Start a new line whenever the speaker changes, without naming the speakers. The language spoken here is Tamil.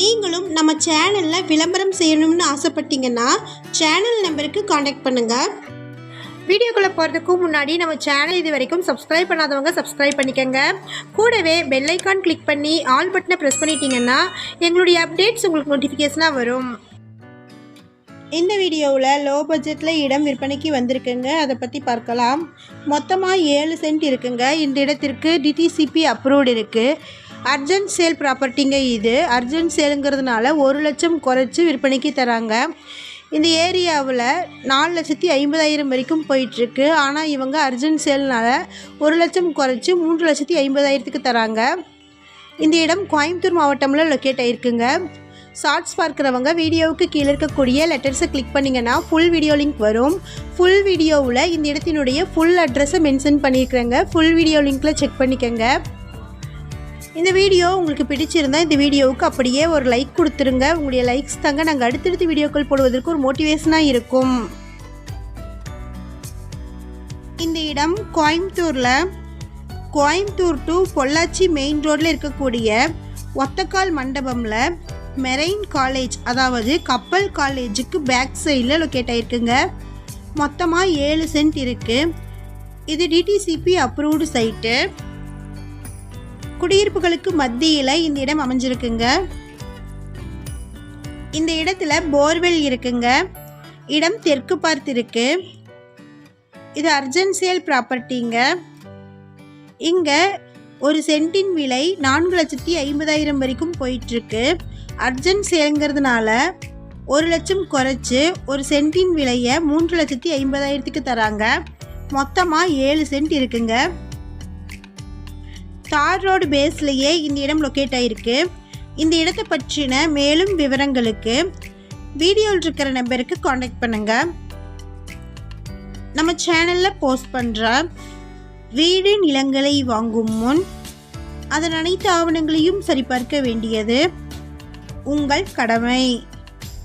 நீங்களும் நம்ம சேனலில் விளம்பரம் செய்யணும்னு ஆசைப்பட்டீங்கன்னா சேனல் நம்பருக்கு காண்டாக்ட் பண்ணுங்கள்
வீடியோக்குள்ளே போகிறதுக்கு முன்னாடி நம்ம சேனல் இது வரைக்கும் சப்ஸ்கிரைப் பண்ணாதவங்க சப்ஸ்கிரைப் பண்ணிக்கோங்க. கூடவே பெல்லைக்கான் கிளிக் பண்ணி ஆல் பட்டனை ப்ரெஸ் பண்ணிட்டீங்கன்னா எங்களுடைய அப்டேட்ஸ் உங்களுக்கு நோட்டிஃபிகேஷனாக வரும்.
இந்த வீடியோவில் லோ பட்ஜெட்டில் இடம் விற்பனைக்கு வந்திருக்குங்க. அதை பற்றி பார்க்கலாம். மொத்தமாக ஏழு சென்ட் இருக்குங்க. இந்த இடத்திற்கு டிடிசிபி அப்ரூவ்டு இருக்குது அர்ஜென்ட் சேல் ப்ராப்பர்ட்டிங்க இது. அர்ஜென்ட் சேலுங்கிறதுனால ஒரு லட்சம் குறைச்சி விற்பனைக்கு தராங்க. இந்த ஏரியாவில் நாலு லட்சத்தி ஐம்பதாயிரம் வரைக்கும் போயிட்டுருக்கு. ஆனால் இவங்க அர்ஜென்ட் சேல்னால் ஒரு லட்சம் குறைச்சி மூன்று லட்சத்தி ஐம்பதாயிரத்துக்கு தராங்க. இந்த இடம் கோயம்புத்தூர் மாவட்டமில் லொக்கேட் ஆகிருக்குங்க ஷார்ட்ஸ் பார்க்குறவங்க வீடியோவுக்கு கீழே இருக்கக்கூடிய லெட்டர்ஸை கிளிக் பண்ணிங்கன்னா ஃபுல் வீடியோ லிங்க் வரும். ஃபுல் வீடியோவில் இந்த இடத்தினுடைய ஃபுல் அட்ரஸை மென்ஷன் பண்ணியிருக்கிறேங்க. ஃபுல் வீடியோ லிங்க்கில் செக் பண்ணிக்கோங்க. இந்த வீடியோ உங்களுக்கு பிடிச்சிருந்தா இந்த வீடியோவுக்கு அப்படியே ஒரு லைக் கொடுத்துருங்க. உங்களுடைய லைக்ஸ் தாங்க நாங்கள் அடுத்தடுத்த வீடியோக்கள் போடுவதற்கு ஒரு மோட்டிவேஷனாக இருக்கும். இந்த இடம் கோயம்புத்தூரில். கோயம்புத்தூர் டு பொள்ளாச்சி மெயின் ரோட்டில் இருக்கக்கூடிய ஒத்தக்கால் மண்டபமில் மெரெயின் காலேஜ் அதாவது கப்பல் காலேஜுக்கு பேக் சைடில் லொக்கேட் ஆகிருக்குங்க மொத்தமாக ஏழு சென்ட் இருக்குது இது டிடிசிபி அப்ரூவ்டு சைட்டு குடியிருப்புகளுக்கு மத்தியில் இந்த இடம் அமைஞ்சிருக்குங்க. இந்த இடத்துல போர்வெல் இருக்குங்க. இடம் தெற்கு பார்த்து இருக்கு இது அர்ஜென்சியல் ப்ராப்பர்ட்டிங்க. இங்கே ஒரு சென்ட்டின் விலை நான்கு லட்சத்தி ஐம்பதாயிரம் வரைக்கும் போயிட்டுருக்கு அர்ஜென்ட் சேலுங்கிறதுனால ஒரு லட்சம் குறைச்சி ஒரு சென்ட்டின் விலையை மூன்று லட்சத்தி ஐம்பதாயிரத்துக்கு தராங்க. மொத்தமாக ஏழு சென்ட் இருக்குங்க. தார் ரோடு பேஸ்லேயே இந்த இடம் லொக்கேட் ஆகிருக்கு இந்த இடத்தை பற்றின மேலும் விவரங்களுக்கு வீடியோவில் இருக்கிற நம்பருக்கு காண்டாக்ட் பண்ணுங்கள் நம்ம சேனலில் போஸ்ட் பண்ணுற வீடு நிலங்களை வாங்கும் முன் அதன் அனைத்து ஆவணங்களையும் சரிபார்க்க வேண்டியது உங்கள் கடமை.